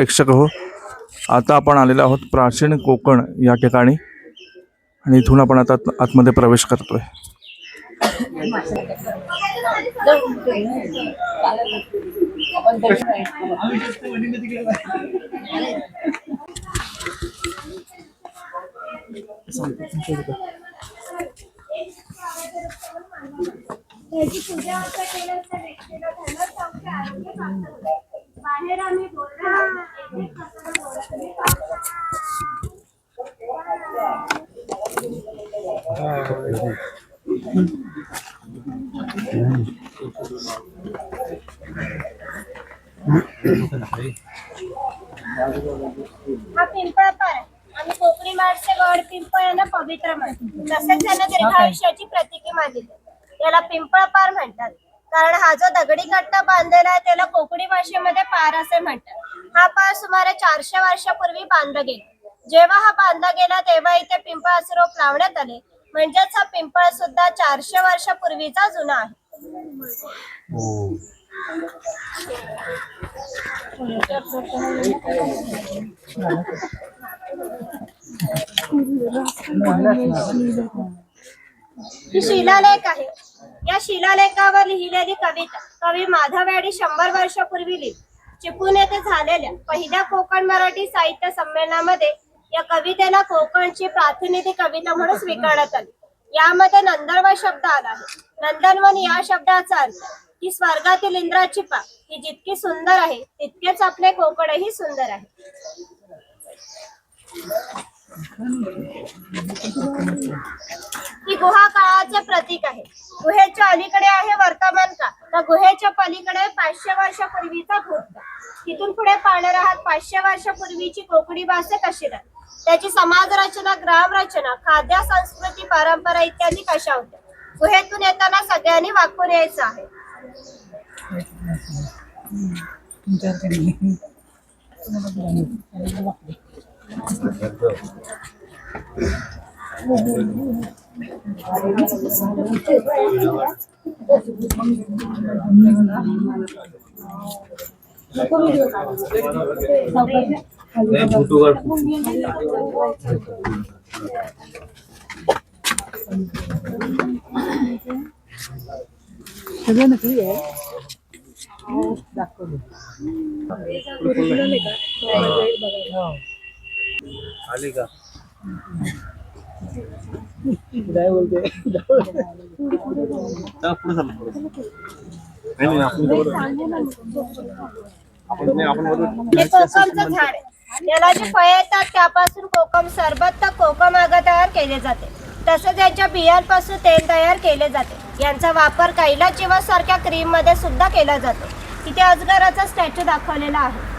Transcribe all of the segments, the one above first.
प्रेक्षक हो आता आपण आलेलो आहोत प्राचीन कोकण या ठिकाणी. आणि इथून आपण आता आतमध्ये प्रवेश करतोय. त्याची पूजा असं केलं तर व्यक्तीला धन सौख्य आरोग्य प्राप्त होते बाहेर आम्ही बोलतो एक कसं बोलतो हा पिंपळ पार. आणि कोकणी माणसे गड पिंपळ यांना पवित्र म्हणतात तसेच त्यांना दीर्घायुष्याची प्रतिकी मानली जाते. याला पिंपळ पार म्हणतात. कारण हा जो दगडी कट्टा बांधलेला आहे त्याला कोकणी भाषेमध्ये पार असे म्हणतात. हा पार सुमारे चारशे वर्षापूर्वी बांधला गेला. जेव्हा हा बांधला गेला तेव्हा इथे पिंपळाचे रोप लावण्यात आले. म्हणजेच हा पिंपळ सुद्धा चारशे वर्षापूर्वीचा जुना आहे. ही. शिलालेख आहे. या शिलालेखावर लिहिलेली कविता. कवी माधव यांनी शंभर वर्षापूर्वी लिहिली. चिपळूण येथे झालेल्या पहिल्या कोकण मराठी साहित्य संमेलनामध्ये या कवितेला कोकणची प्रातिनिधिक कविता म्हणून स्वीकारण्यात आली. यामध्ये नंदनवन शब्द आला आहे. नंदनवन या शब्दाचा अर्थ की स्वर्गातील इंद्राची पा ही जितकी सुंदर आहे तितकेच आपले कोकणही सुंदर आहे. ही गुहा काळाचे प्रतीक आहे. गुहेच्या अलीकडे आहे वर्तमान का तर गुहेच्या पलीकडे पाचशे वर्षापूर्वीचा भूतकाळ तिथून पुढे पाहणार आहात पाचशे वर्षापूर्वीची कोकणी भाषा कशी राहते त्याची समाज रचना ग्राम रचना खाद्य संस्कृती परंपरा इत्यादी कशा होत्या? गुहेतून येताना सगळ्यांनी वाकून यायचं आहे. 네, 보도가 저거는 그게 낫거든. 그리고 그 आली का चला, पुढे चला, पुढे. नाही, नाही, आपण बरोबर. आपण नाही, आपण बरोबर. हे कोकमचं झाड आहे. याला जी फळे येतात त्यापासून कोकम सरबत तर कोकम आग तयार केले जाते तसेच याच्या बियांपासून तेल तयार केले जाते यांचा वापर कैलास जीवा सारख्या क्रीममध्ये सुद्धा केला जातो इथे अजगराचा स्टॅच्यू दाखवलेला आहे.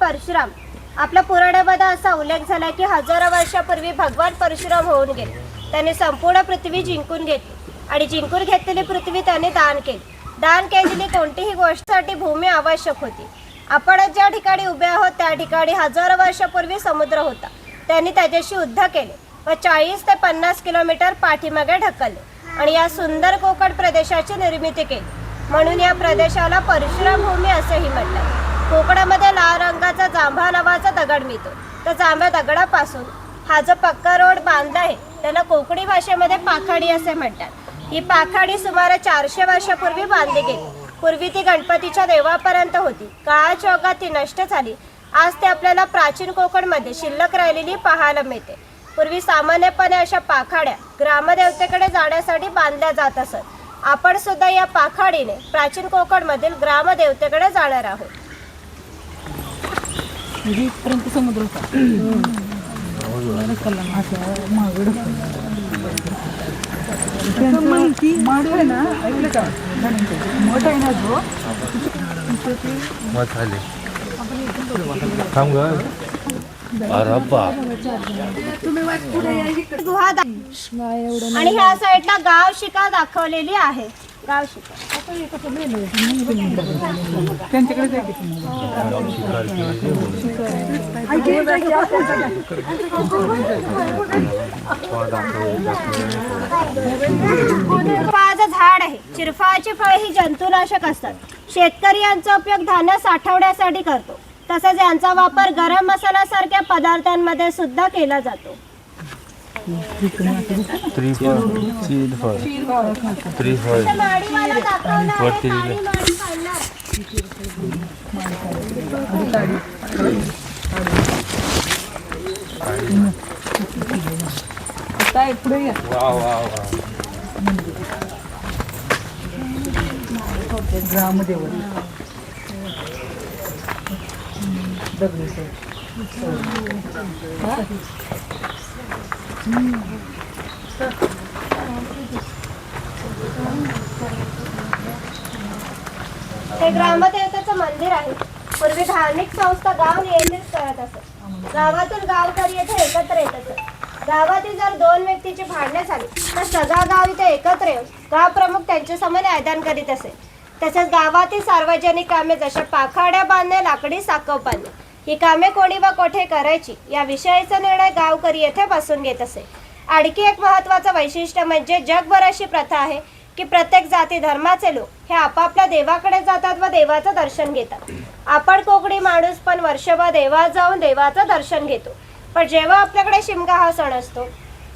परशुराम आपला पुराणामध्ये असा उल्लेख झाला की हजारो वर्षापूर्वी भगवान परशुराम होऊन गेले. त्याने संपूर्ण पृथ्वी जिंकून घेतली आणि जिंकून घेतलेली पृथ्वी त्याने दान केली. दान केलेली कोणतीही गोष्टीसाठी भूमी आवश्यक होती. आपण ज्या ठिकाणी उभे आहोत त्या ठिकाणी हजारो वर्षापूर्वी समुद्र होता. त्यांनी त्याच्याशी युद्ध केले. व चाळीस ते पन्नास किलोमीटर पाठीमागे ढकलले आणि या सुंदर कोकण प्रदेशाची निर्मिती केली. म्हणून या प्रदेशाला परशुराम भूमी असेही म्हणतात कोकणामध्ये लाल रंगाचा जांभा नावाचा दगड मिळतो. तर जांभ्या दगडापासून हा जो पक्का रोड बांधला आहे त्याला कोकणी भाषेमध्ये पाखाडी असे म्हणतात. ही पाखाडी सुमारे चारशे वर्षापूर्वी बांधली गेली. पूर्वी ती गणपतीच्या देवापर्यंत होती. काळाच्या ओघात ती नष्ट झाली. आज ते आपल्याला प्राचीन कोकणमध्ये शिल्लक राहिलेली पाहायला मिळते. पूर्वी सामान्यपणे अशा पाखाड्या ग्रामदेवतेकडे जाण्यासाठी बांधल्या जात असत. आपण सुद्धा या पाखाडीने प्राचीन कोकणमधील ग्रामदेवतेकडे जाणार आहोत. म्हणजे इथपर्यंत समुद्र होता. मागं झाले थांब ग. अरे बाप. आणि ह्या साईडला गाव शिका दाखवलेली आहे. गाव झाड आहे. चिरफळाची फळ ही जंतुनाशक असतात. शेतकरी यांचा उपयोग धान्य साठवण्यासाठी करतो. तसेच यांचा वापर गरम मसाला सारख्या पदार्थांमध्ये सुद्धा केला जातो. Three four three four three four four three माडी काढणार. हे ग्रामदेवतेचं मंदिर आहे. पूर्वी धार्मिक संस्था गाव नियंत्रित करत असत. गावातून गावकरी येथे एकत्र येत असत. गावातील जर दोन व्यक्तीची भांडणे झाली तर सगळा गाव इथे एकत्र येऊन गाव प्रमुख त्यांच्यासमोर आदान करीत असे. तसेच गावातील सार्वजनिक कामे जशा पाखाड्या बांधणे लाकडी साकव बांधणे ही कामे कोणी व कोठे करायची या विषयाचा निर्णय गावकरी येथे बसून घेत असे. आणखी एक महत्वाचं वैशिष्ट्य म्हणजे जगभर अशी प्रथा आहे की प्रत्येक जाती धर्माचे लोक हे आपापल्या देवाकडे जातात व देवाचं दर्शन घेतात. आपण कोकणी माणूस पण वर्षभर देवा जाऊन देवाचं दर्शन घेतो. पण जेव्हा आपल्याकडे शिमगा हा सण असतो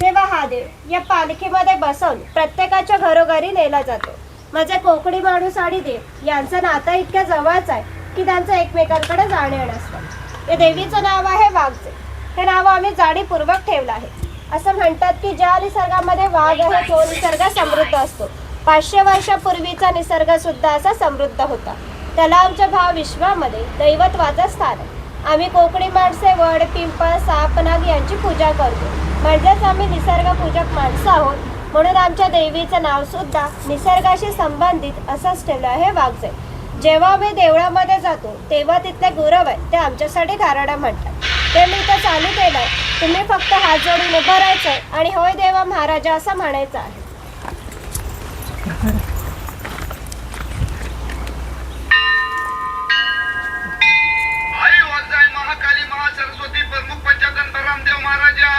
तेव्हा हा देव या पालखीमध्ये बसवून प्रत्येकाच्या घरोघरी नेला जातो. म्हणजे कोकणी माणूस आणि देव यांचं नातं इतक्या जवळच आहे की त्यांचं एकमेकांकडे जाणे असतं. या देवीचं नाव आहे वाघजे हे नाव आम्ही जाणीपूर्वक ठेवलं आहे. असं म्हणतात की ज्या निसर्गामध्ये वाघ आहे तो निसर्ग समृद्ध असतो. पाचशे वर्षापूर्वीचा निसर्ग सुद्धा असा समृद्ध होता. त्याला आमच्या भाव विश्वामध्ये दैवत्वाचं स्थान आहे. आम्ही कोकणी माणसे वड पिंपळ साप नाग यांची पूजा करतो. म्हणजेच आम्ही निसर्ग पूजक माणसं आहोत. म्हणून आमच्या देवीचं नाव सुद्धा निसर्गाशी संबंधित असंच ठेवलं आहे वाघजे जेव्हा आम्ही देवळामध्ये जातो तेव्हा तिथले गुरव आहे ते आमच्यासाठी गाराडा म्हणतात. ते मी तर चालू केलंय तुम्ही फक्त हात जोडून उभं राहायचंय आणि होय देवा महाराजा असं म्हणायचं आहे. महाकाली प्रमुख महाराजा.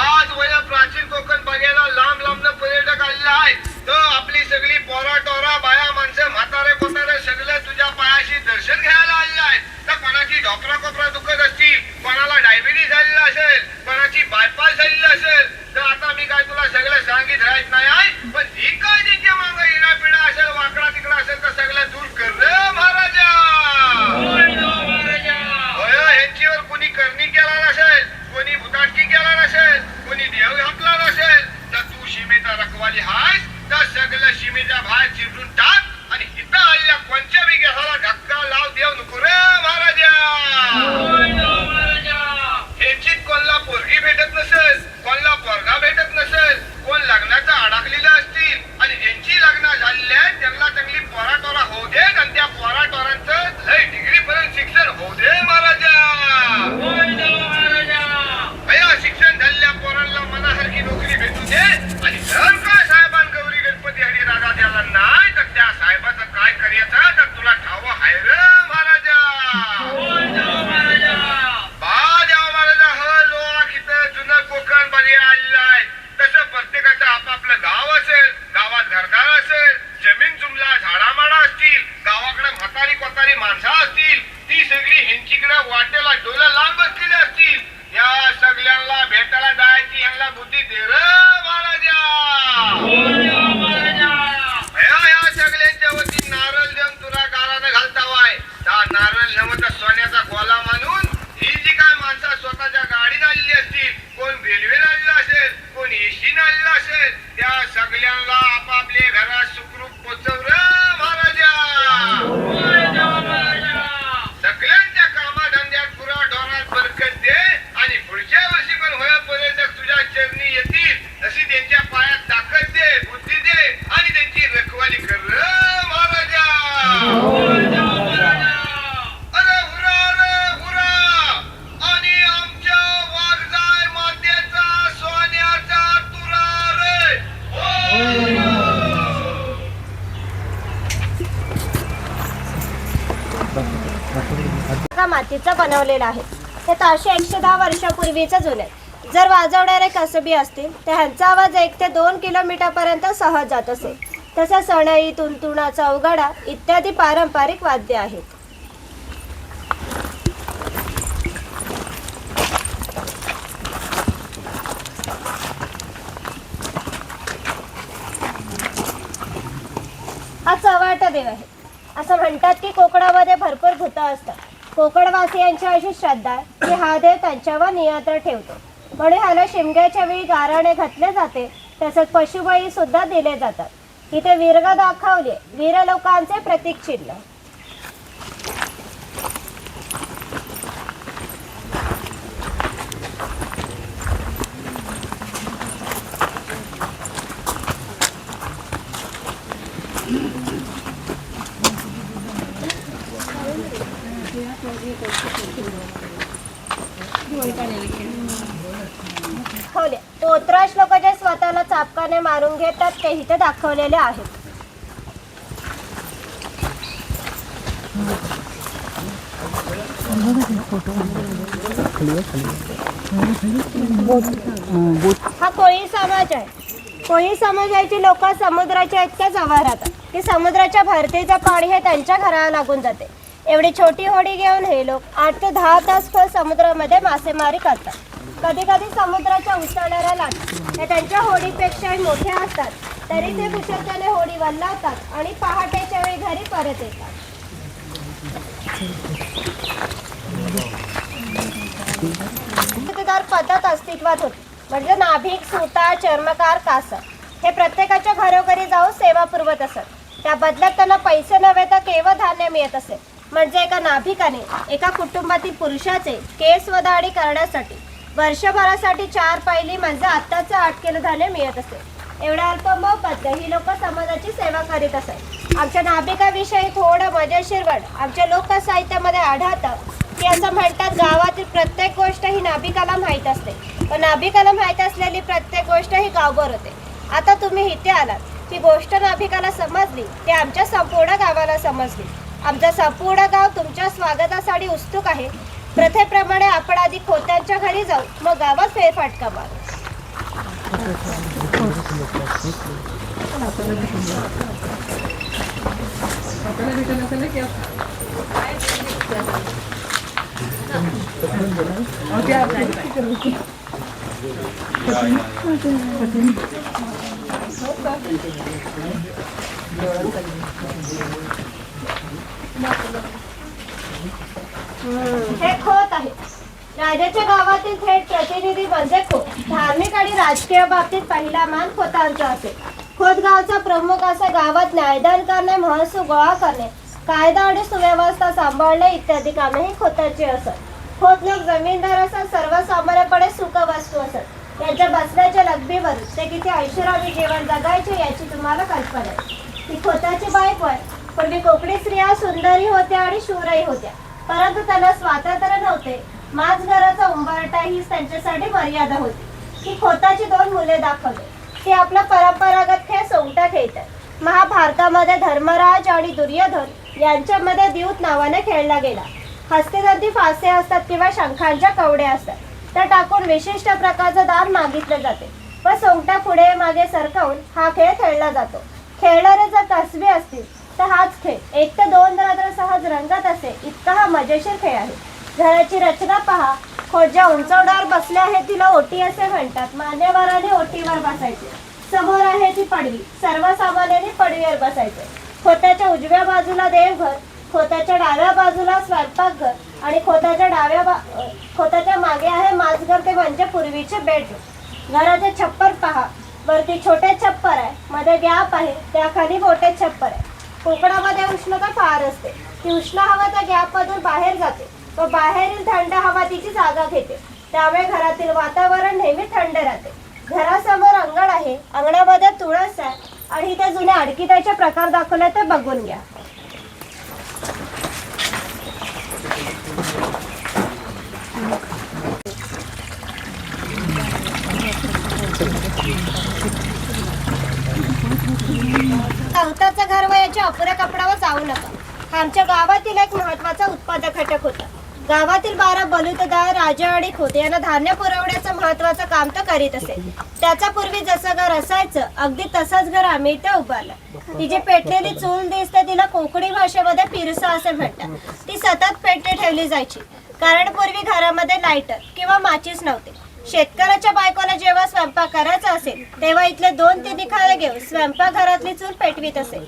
आज प्राचीन कोकण बघायला लांब लांब पर्यटक आलेला आहे. तर आपली सगळी पोरा टोरा बाया माणसं म्हातारे कोतारे सगळे तुझ्या पायाशी दर्शन घ्यायला आलेले आहेत तर कोणाची डॉक्टरा कोपरा दुखत असतील कोणाला डायबिटीस झालेला असेल कोणाची बायपास झालेली असेल तर आता मी काय तुला सगळं सांगित राहत नाही आहे? मातीचा बनवलेला आहे ते ताशे एकशे दहा वर्षापूर्वीचं जुने जर वाजवणारे कसबी असतील तर ह्यांचा आवाज एक ते दोन किलोमीटरपर्यंत सहज जात असे तसंच सणई तुंतुणा चौघडा इत्यादी पारंपरिक वाद्य आहेत. हा चव्हाटा देव आहे. असं म्हणतात की कोकणामध्ये भरपूर भूत असतात. कोकणवासियांची अशी श्रद्धा आहे की हा देव त्यांच्यावर नियंत्रण ठेवतो. म्हणून ह्याला शिमग्याच्या वेळी गाराणे घातले जाते तसंच पशुबळी सुद्धा दिले जातात. इथे वीरग दाखवले वीर लोकांचे प्रतीक चिन्ह. दाखवले. हो, पोत्राश लोक जे स्वतःला चापकाने मारून घेतात ते इथे दाखवलेले आहेत. हा कोळी समाज आहे. कोळी समाजाची लोक समुद्राच्या इतक्या जवळ राहतात की समुद्राच्या भरतीचं पाणी हे त्यांच्या घराला लागून जाते. एवढी छोटी होडी घेऊन हे लोक आठ ते दहा तास खोल समुद्रामध्ये मासेमारी करतात. कधी कधी समुद्राच्या उसळणाऱ्या लागतात हे त्यांच्या होडीपेक्षाही मोठ्या असतात. तरी ते कुशलतेने होडी वल्लावतात आणि पहाटेच्या वेळी घरी परत येतात. पद्धत अस्तित्वात होती. म्हणजे नाभिक सुतार चर्मकार कासर हे प्रत्येकाच्या घरोघरी जाऊन सेवा पुरवत असत. त्या बदल्यात त्यांना पैसे नव्हे तर केवळ धान्य मिळत असेल म्हणजे एका नाभिकाने एका कुटुंबातील पुरुषाचे केस वदाडी करण्यासाठी. वर्षभरासाठी चार पायली म्हणजे आत्ताचं आठ किलो धान्य मिळत असे. एवढ्या अल्प मोबदला ही लोक समाजाची सेवा करीत असत आमच्या नाभिकाविषयी थोडं मजेशीर वड आमच्या लोकसाहित्यामध्ये आढळतं की असं म्हणतात गावातील प्रत्येक गोष्ट ही नाभिकाला माहीत असते. पण नाभिकाला माहीत असलेली प्रत्येक गोष्ट ही गावभर होते. आता तुम्ही इथे आलात. ही गोष्ट नाभिकाला समजली ती आमच्या संपूर्ण गावाला समजली. आमचा संपूर्ण गाव तुमच्या स्वागतासाठी उत्सुक आहे. प्रथेप्रमाणे आपण आधी खोत्यांच्या घरी जाऊ मग गावात फेरफाटका मारू. हे खोत आहे. राजाच्या गावातील थेट प्रतिनिधी म्हणजे खोत धार्मिक आणि राजकीय बाबतीत पहिला मान खोतांचा असेल खोत गावचा प्रमुख असे गावात न्यायदान करणे महसूल गोळा करणे कायदा आणि सुव्यवस्था सांभाळणे इत्यादी कामेही खोताची असत. खोत लोक जमीनदार असत सर्वसामान्यपणे सुख वस्तू असत. यांच्या बसण्याच्या लग्बीवर ते किती ऐश्वरावी जीवन जगायचे याची तुम्हाला कल्पना आहे. ती खोताची बायको आहे. पूर्वी कोकणी स्त्रिया सुंदरी होत्या आणि शूरही होत्या. परंतु त्यांना स्वातंत्र्य नव्हते. माझ घराचा उंबरटा हीच त्यांच्यासाठी मर्यादा होती. ही खोताची दोन मुले दाखवली. ते आपला परंपरागत खेळ सोंगटा खेळतात. महाभारतामध्ये धर्मराज आणि दुर्योधन यांच्यामध्ये द्यूत नावाने खेळला गेला. हस्तिदंती फासे असतात किंवा शंखांच्या कवड्या असतात. त्या टाकून विशिष्ट प्रकारचं दान मागितले जाते. व सोंगटा पुढे मागे सरकवून हा खेळ खेळला जातो. खेळणारे जर कसबी असतील तर हाच खेळ. एक ते दोन रात्र सहज रंगत असे इतका हा मजेशीर खेळ आहे. घराची रचना पहा. खोज्या उंचवड्यावर बसले आहे तिला ओटी असे म्हणतात. मान्यवराने ओटीवर बसायचे. समोर आहे ती पडवी. सर्वसामान्यांनी पडवीवर बसायचे. खोत्याच्या उजव्या बाजूला देवघर खोत्याच्या डाव्या बाजूला स्वयंपाकघर आणि खोत्याच्या डाव्या बा खोत्याच्या मागे आहे माझघर ते म्हणजे पूर्वीचे बेडरूम घराचे छप्पर पहा. वरती छोटे छप्पर आहे. मध्ये गॅप आहे. त्याखाली मोठे छप्पर आहे. कोकणामध्ये उष्णता फार असते. ती उष्ण हवा त्या गॅपमधून बाहेर जाते. व बाहेरील थंड हवा तिची जागा घेते. त्यामुळे घरातील वातावरण नेहमी थंड राहते. घरासमोर अंगण आहे. अंगणामध्ये तुळस आहे. आणि त्या जुने अडकिताचे प्रकार दाखवले ते बघून घ्या. गवताचं घर व याच्या अपुऱ्या कपड्यावर जाऊ नका. आमच्या गावातील एक महत्त्वाचा उत्पादक घटक होता. गावातील बारा बलुतदार राजा आणि खोते यांना धान्य पुरवण्याचं महत्वाचं काम तर करीत असे. त्याचा पूर्वी जसं घर असायचं अगदी तसंच घर आम्ही इथे उभारलं. तिची पेटलेली चूल दिसते तिला कोकणी भाषेमध्ये पिरसा असे म्हणतात. ती सतत पेटली ठेवली जायची. कारण पूर्वी घरामध्ये लायटर किंवा माचीस नव्हते. शेतकऱ्याच्या बायकोला जेव्हा स्वयंपाक करायचा असेल तेव्हा इथले दोन तीन खाले घेऊन स्वयंपाक घरातली चूल पेटवीत असे.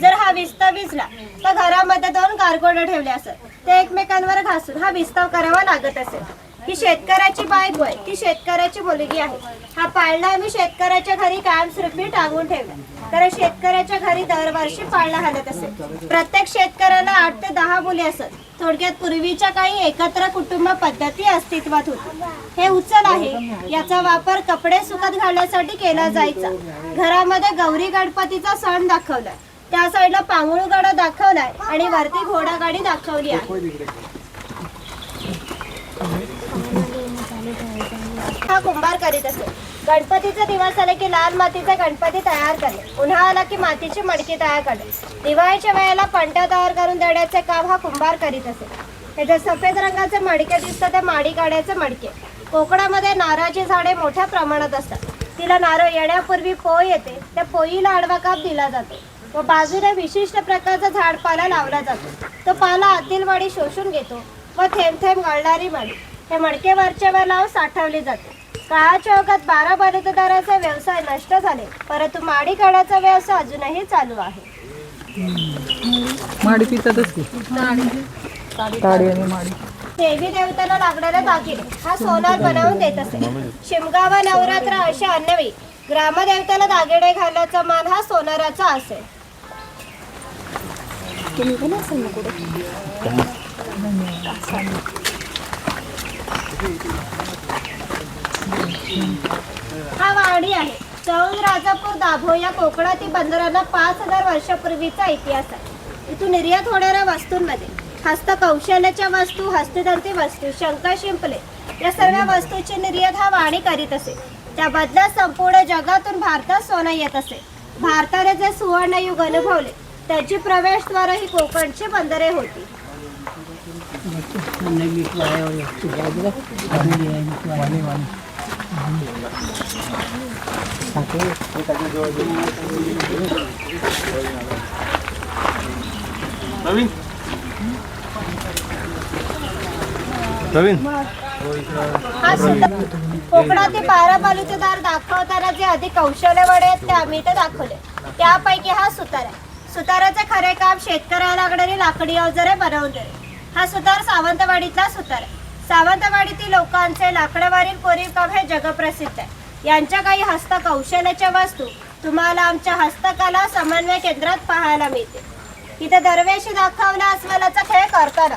जर हा विस्ताव विजला तर घरामध्ये दोन गारगोड ठेवले असत. ते एकमेकांवर घासून हा विस्ताव करावा लागत असेल ही शेतकऱ्याची बायको आहे. ती शेतकऱ्याची मुलगी आहे. हा पाळणा आम्ही शेतकऱ्याच्या घरी कायमस्वरूपी टांगून ठेवला. कारण शेतकऱ्याच्या घरी दरवर्षी पाळणा हालत असेल प्रत्येक शेतकऱ्याला आठ ते दहा मुले असत. थोडक्यात पूर्वीच्या काही एकत्र कुटुंब पद्धती अस्तित्वात होती. हे उचल आहे. याचा वापर कपडे सुकत घालण्यासाठी केला जायचा. घरामध्ये गौरी गणपतीचा सण दाखवलाय. त्या साईडला पांगुळगडा दाखवलाय आणि वरती घोडागाडी दाखवली आहे. हा कुंभार करीत असे गणपतीचा दिवस आले की लाल मातीचा गणपती तयार करणे. उन्हाळा आला की मातीची मडकी तयार करणे. दिवाळीच्या वेळेला पंटा तयार करून देण्याचे काम हा कुंभार करीत असे हे जे सफेद रंगाचे मडके दिसतात ते माडी काढायचे मडके. कोकणामध्ये नारळाची झाडे मोठ्या प्रमाणात असतात. तिला नारळ येण्यापूर्वी पोय येते. त्या पोईला आडवा काप दिला जातो. व बाजूने विशिष्ट प्रकारचा झाडपाला लावला जातो. तो पाला आतील वाडी शोषून घेतो व थेंब थेंब गळणारी माडी हे मडके वरच्या वर लावून साठवले जाते. काळाच्या ओघात बारा बालुतदाराचे व्यवसाय नष्ट झाले. परंतु माडी काढाचा व्यवसाय अजूनही चालू आहे. माडी पितातच की. ताडी आणि माडी. देवी देवताला लागणारे दागिने हा सोनार बनवून देत असे. शिमगावा नवरात्र अशा अन्नवी ग्रामदेवताला दागिने घालण्याचा मान हा सोनाराचा असेल हा वाडी आहे. चौल राजापूर दाभो या कोकणातील बंदराला पाच हजार वर्षापूर्वीचा इतिहास आहे. इथून निर्यात होणाऱ्या वस्तूंमध्ये हस्तकौशल्याच्या वस्तू हस्तदंती वस्तू शंका शिंपले या सर्व वस्तूची निर्यात हा वाणी करीत असे. त्या बदल्यात संपूर्ण जगातून भारतात सोनं येत असे. भारताने जे सुवर्णयुग अनुभवले त्याची प्रवेशद्वार ही कोकणची बंदरे होती. नवीन? नवीन हा सुद्धा कोकणातील बारा दार दाखवताना जे अधिक कौशल्यवाडे आहेत ते आम्ही इथे दाखवले. त्यापैकी हा सुतार आहे. सुताराचे खरे काम शेतकऱ्याला लागणारी लाकडी अवजारे बनवून देणे. हा सुतार सावंतवाडीतला सुतार आहे. सावंतवाडीतील लोकांचे लाकडावरील कोरीव काम हे जगप्रसिद्ध आहे. यांच्या काही हस्तकौशल्याच्या वस्तू तुम्हाला आमच्या हस्तकला समन्वय केंद्रात पाहायला मिळतील. इथे दरवेशी दाखवला अस्वलाचा खेळ करताना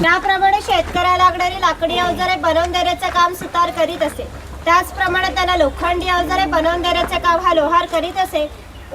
त्याप्रमाणे शेतकऱ्याला लागणारी लाकडी अवजारे बनवून देण्याचं काम सुतार करीत असे. त्याचप्रमाणे त्याला लोखंडी अवजारे बनवून देण्याचे काम हा लोहार करीत असे.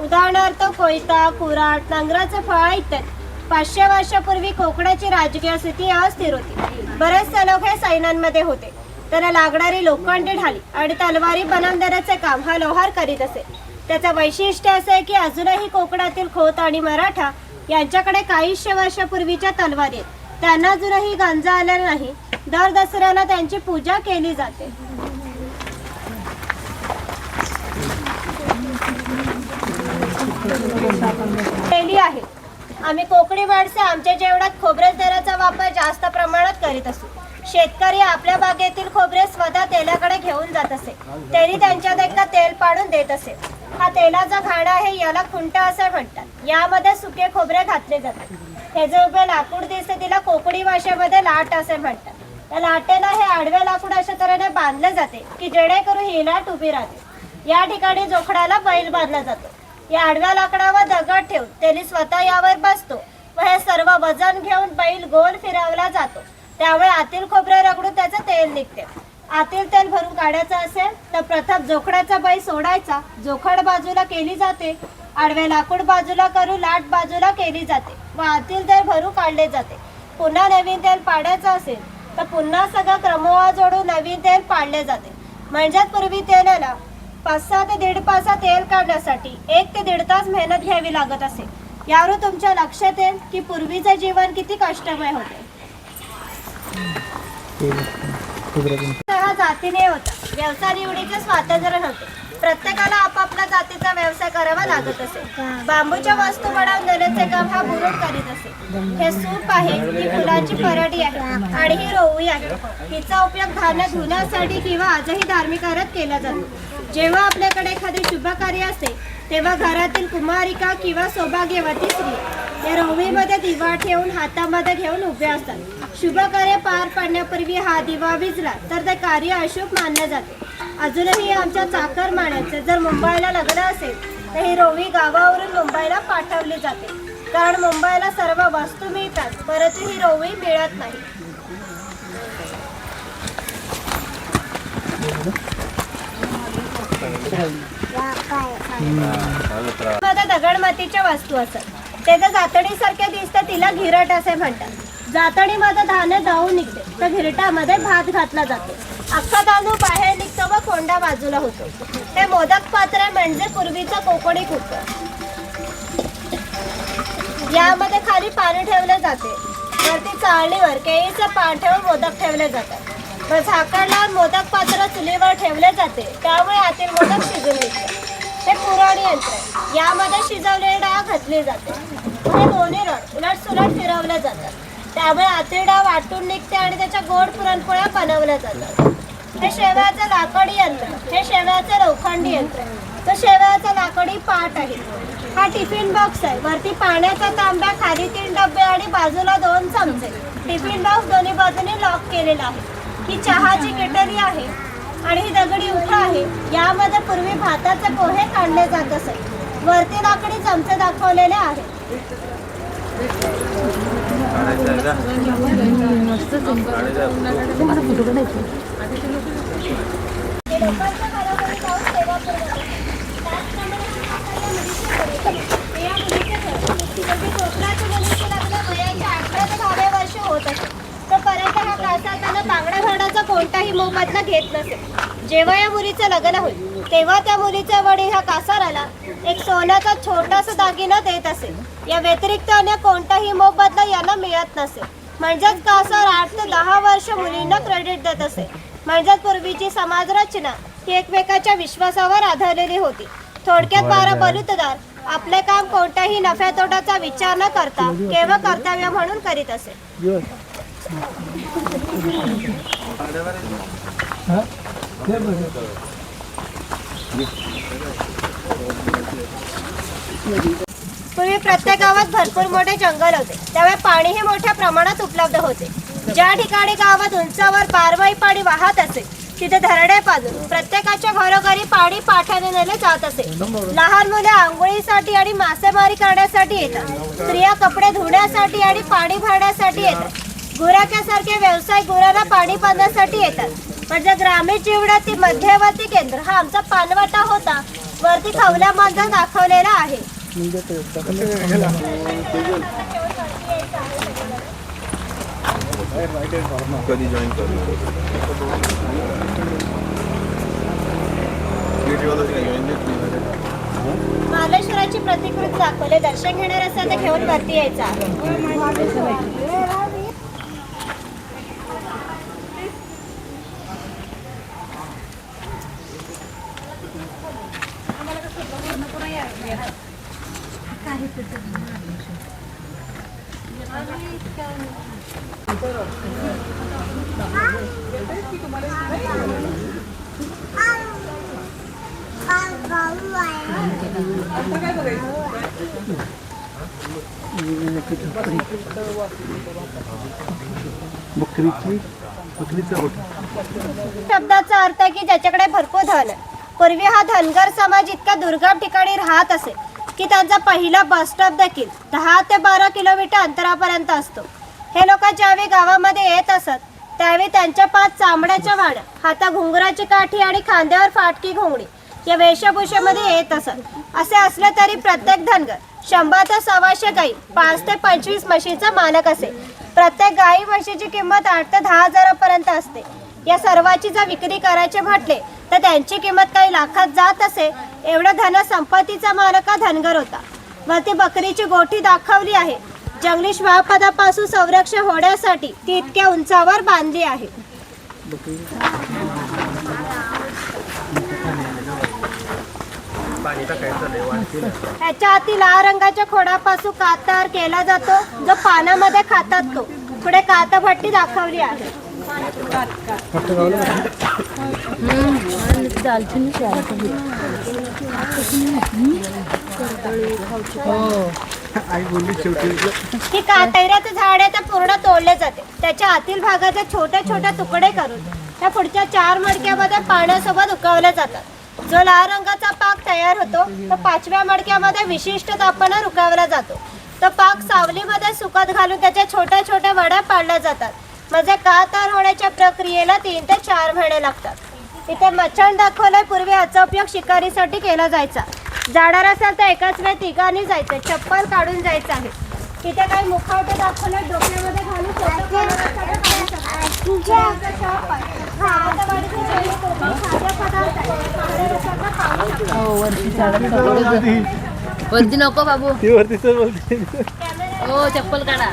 उदाहरणार्थ कोयता कुराट नांगराचं फळ इत्यादी पाचशे वर्षापूर्वी कोकणाची राजकीय स्थिती अस्थिर होती. बरेचसे लोक हे सैन्यांमध्ये होते. त्याला लागणारी लोखंडी ढाली आणि तलवारी बनवून देण्याचे काम हा लोहार करीत असे. त्याचं वैशिष्ट्य असे आहे की अजूनही कोकणातील खोत आणि मराठा यांच्याकडे काहीशे वर्षापूर्वीच्या तलवारी आहेत. त्यांना अजूनही गांजा आलेला नाही. दर दसऱ्याला त्यांची पूजा केली जाते. केली आहे. आम्ही कोकणी माणसे आमच्या जेवणात खोबरेल तेलाचा वापर जास्त प्रमाणात करीत असू. शेतकरी आपल्या बागेतील खोबरे स्वतः तेलाकडे घेऊन जात असे. त्यांनी त्यांच्या एकदा तेल पाडून देत असे. हा तेलाचा घाणा आहे याला खुंटा असे म्हणतात. यामध्ये सुके खोबरे घातले जातात. त्याचे उभे लाकूड दिसते तिला कोकणी भाषेमध्ये लाट असे म्हणतात. त्या लाटेला हे आडवे लाकूड अशा तऱ्हेने बांधले जाते की जेणेकरून ही लाट उभी राहते. या ठिकाणी जोखडाला बैल बांधला जातो. या आडव्या लाकडावर दगड ठेवून ठेवून त्याने स्वतः यावर बसतो व हे सर्व वजन घेऊन बैल गोल फिरवला जातो. त्यामुळे आतील खोबरे रगडून त्याचं तेल निघते. आतील तेल भरून काढायचं असेल तर प्रथम जोखडाचा बाई सोडायचा. जोखड बाजूला केली जाते. आडवे लाकूड बाजूला करून लाट बाजूला केली जाते. व आतील तेल भरून काढले जाते. पुन्हा नवीन तेल पाडायचं असेल तर पुन्हा सगळं क्रमवार जोडून नवीन तेल पाडले जाते. म्हणजेच पूर्वी तेलाला पाच सहा ते दीड पाच तेल काढण्यासाठी एक ते दीड तास मेहनत घ्यावी लागत असे. यावरून तुमच्या लक्षात येईल की पूर्वीचे जीवन किती कष्टमय होते. होता. व्यवसाय निवडीचे स्वातंत्र्य नव्हते. प्रत्येकाला आपापल्या जातीचा व्यवसाय करावा लागत असे. बांबूच्या वस्तू बनवून देण्याचे काम हा बुरुड करीत असे. हे सूप आहे ही फुलांची परडी आहे आणि ही रोवी आहे. हिचा उपयोग धान्य धुण्यासाठी किंवा आजही धार्मिक कार्यात केला जातो. जेव्हा आपल्याकडे एखादे शुभ कार्य असेल तेव्हा घरातील कुमारिका किंवा सौभाग्यवती स्त्री या रोवळीमध्ये दिवा ठेवून हातामध्ये घेऊन उभे असतात. शुभ कार्य पार पाडण्यापूर्वी हा दिवा विजला तर ते कार्य अशुभ मानले जाते. अजूनही आमच्या चाकर माण्याचे जर मुंबईला लग्न असेल तर ही रोवी गावावरून मुंबईला पाठवली जाते. कारण मुंबईला सर्व वस्तू मिळतात परंतु ही रोवी मिळत नाही. दगड मातीच्या वस्तू असतात त्याच्या जातडीसारखे दिसतं तिला घिरट असे म्हणतात. जातणीमध्ये धान्य जाऊन निघते. तर घिरटामध्ये भात घातला जातो. अख्खा तांदूळ बाहेर निघतो व कोंडा बाजूला होतो. हे मोदक पात्र म्हणजे पूर्वीचं कोकणी कुकर यामध्ये खाली पाणी ठेवले जाते. वरती चाळणीवर केळीचं पान ठेवून मोदक ठेवले जातात. व झाकण लावून मोदक पात्र चुलीवर ठेवले जाते. त्यामुळे आतील मोदक शिजून निघतात हे पुरण यंत्र यामध्ये शिजवलेली डाळ घातली जाते. हे दोन्ही रड उलट सुलट फिरवल्या जातात. त्यामुळे आतील डाळ वाटून निघते आणि त्याच्या गोड पुरणपोळ्या बनवल्या जातात. हे शेवयाचं लाकडी यंत्र हे शेवयाचं लोखंडी यंत्र तर शेवयाचा लाकडी पाट आहे. हा टिफिन बॉक्स आहे. वरती पाण्याचा तांब्या खाली तीन डबे आणि बाजूला दोन चमचे. टिफिन बॉक्स दोन्ही बाजूने लॉक केलेला आहे. ही चहाची केटली आहे आणि ही दगडी उखळा आहे. यामध्ये पूर्वी भाताचे पोहे काढले जात असे. वरती लाकडी चमचे दाखवलेले आहेत ते लोकांच्या घरामध्ये जाऊन सेवा करत होते. त्याचप्रमाणे या मुलीचे घर. म्हणजे कोकणाच्या मुलीचे लग्न वयाच्या अठरा ते दहाव्या वर्षी होत असे तोपर्यंत हा बांगड्या भरण्याचा कोणताही मोबदला घेत नसे जेव्हा या मुलीचं लग्न होईल तेव्हा त्या मुलीच्या वडील ह्या कासाराला एक सोन्याचा छोटासा दागिना देत असे या व्यतिरिक्त अन्य कोणताही मोबदला यांना मिळत नसे म्हणजेच कासार आठ ते दहा वर्ष मुलींना क्रेडिट देत असे म्हणजेच पूर्वीची समाज रचना ही एकमेकाच्या विश्वासावर आधारलेली होती. थोडक्यात बारा बलुतदार आपले काम कोणत्याही नफ्या तोटाचा विचार न करता केवळ कर्तव्य म्हणून करीत असे पूर्वी प्रत्येक गावात भरपूर मोठे जंगल होते. त्यामुळे पाणीही मोठ्या प्रमाणात उपलब्ध होते. ज्या ठिकाणी गावात उंचावर बारवाई पाणी वाहत असे तिथे धरणे पाजून प्रत्येकाच्या घरोघरी पाणी पाठ्याने नेले जात असे. लहान मुले आंघोळीसाठी आणि मासेमारी करण्यासाठी येतात. स्त्रिया कपडे धुण्यासाठी आणि पाणी भरण्यासाठी येतात. गुराख्यासारखे व्यवसाय गुरांना पाणी पाजण्यासाठी येतात. म्हणजे ग्रामीण जीवनातील मध्यवर्ती केंद्र हा आमचा पानवाटा होता वरती खवल्या मांजर दाखवलेला आहे. कधी जॉईन करू? मालेश्वराची प्रतिकृती दाखवले. दर्शन घेणार असेल तर घेऊन वरती यायचं आहे बकरीची? बकरीचा शब्दाचा अर्थ आहे की ज्याच्याकडे भरपूर धन आहे. पूर्वी हा धनगर समाज इतक्या दुर्गम ठिकाणी राहत असे. की त्यांचा पहिला बस स्टॉप देखील दहा ते बारा किलोमीटर अंतरापर्यंत असतो. हे लोक ज्यावेळी गावामध्ये येत असत त्यावेळी त्यांच्या पाच चामड्याच्या वाड्या हाता घुंगराची काठी आणि खांद्यावर फाटकी घोंगडी या वेशभूषेमध्ये येत असत. असे असले तरी प्रत्येक धनगर शंभर ते सव्वाशे गाई पाच ते पंचवीस म्हशीचा मालक असे. प्रत्येक गाई म्हशीची किंमत आठ ते दहा हजारापर्यंत असते. या सर्वाची जर विक्री करायचे म्हटले तर त्यांची किंमत काही लाखात जात असे. एवढा धन संपत्तीचा मालक हा धनगर होता. वरती बकरीची गोठी दाखवली आहे. जंगली श्वापदापासून संरक्षण होण्यासाठी ती इतक्या उंचावर बांधली आहे. ह्याच्या आती लाल रंगाच्या खोडापासून कातार तयार केला जातो जो पानामध्ये खातात तो. पुढे कातभट्टी दाखवली आहे. ही कातैऱ्याचं झाड आहे ते पूर्ण तोडले जाते. त्याच्या आतील भागाचे छोटे छोटे तुकडे करून त्या पुढच्या चार मडक्यामध्ये पाण्यासोबत उकवले जातात. जो लाल रंगाचा पाक तयार होतो तो पाचव्या मडक्यामध्ये विशिष्ट तापमानावर उकवला जातो. तो पाक सावलीमध्ये सुकत घालून त्याच्या छोट्या छोट्या वड्या पाडल्या जातात. म्हणजे का तयार होण्याच्या प्रक्रियेला तीन ते चार महिने लागतात. इथे मच्छण दाखवलंय पूर्वी याचा उपयोग शिकारीसाठी केला जायचा. जाणार असेल तर एकाच वेळ तिघांनी जायचं चप्पल काढून जायचं आहे. इथे काही मुखवटे दाखवले डोक्यामध्ये घालून आहे. वरती नको बाबू. वरती हो चप्पल काढा.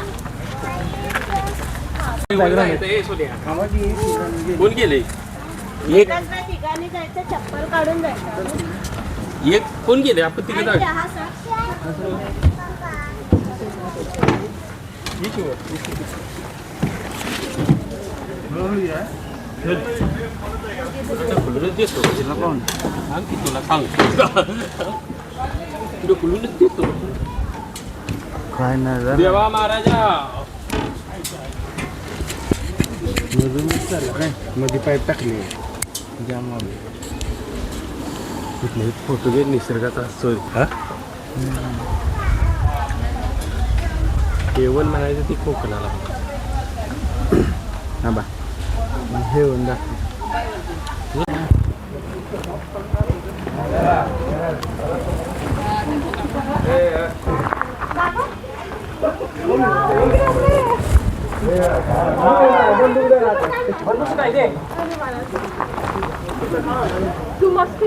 कोण गेले वेळ तिघांनी जायचं चप्पल काढून जायचं एक कोण गेले आपण तिथे आणि चहा सर. खुलूनच खुलूनच देतो काय? मध्ये पाईप टाकले. जाम कुठले फोटो घे निसर्गाचा असतो हा? केवळ म्हणायचं ती कोकणाला. हा बा हे होऊन दाखव. तू मस्त